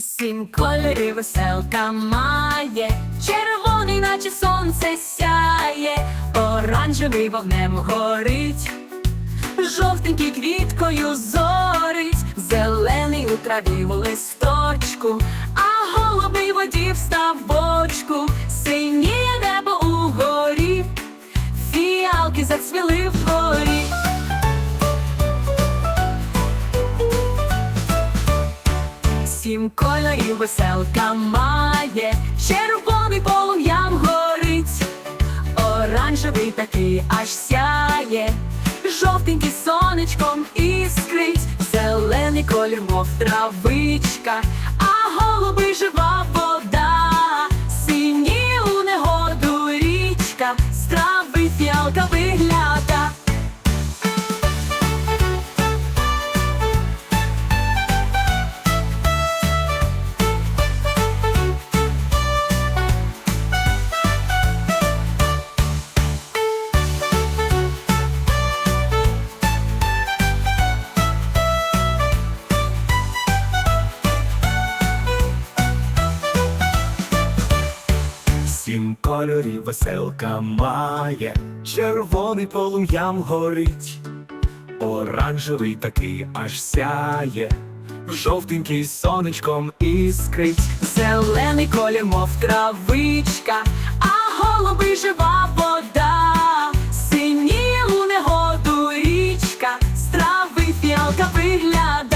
Сім кольорів веселка має, червоний, наче сонце сяє, оранжевий вогнем горить, жовтенький квіткою зорить, зелений у траві в листочку, а голубий воді в ставочку, синіє небо угорі, фіалки зацвіли вгорі. Сім кольорів веселка має, червоний полум'ям горить, оранжевий такий аж сяє, жовтенький сонечком іскрить, зелений колір, мов травичка, а голубий жива вода, сині у негоду річка, з трави фіалка вигляда. сім кольорів веселка має, червоний полум'ям горить, оранжевий такий аж сяє, жовтенький сонечком іскрить, зелений колір, мов травичка, а голубий жива вода, синіє негоду річка, страви фіалка вигляд.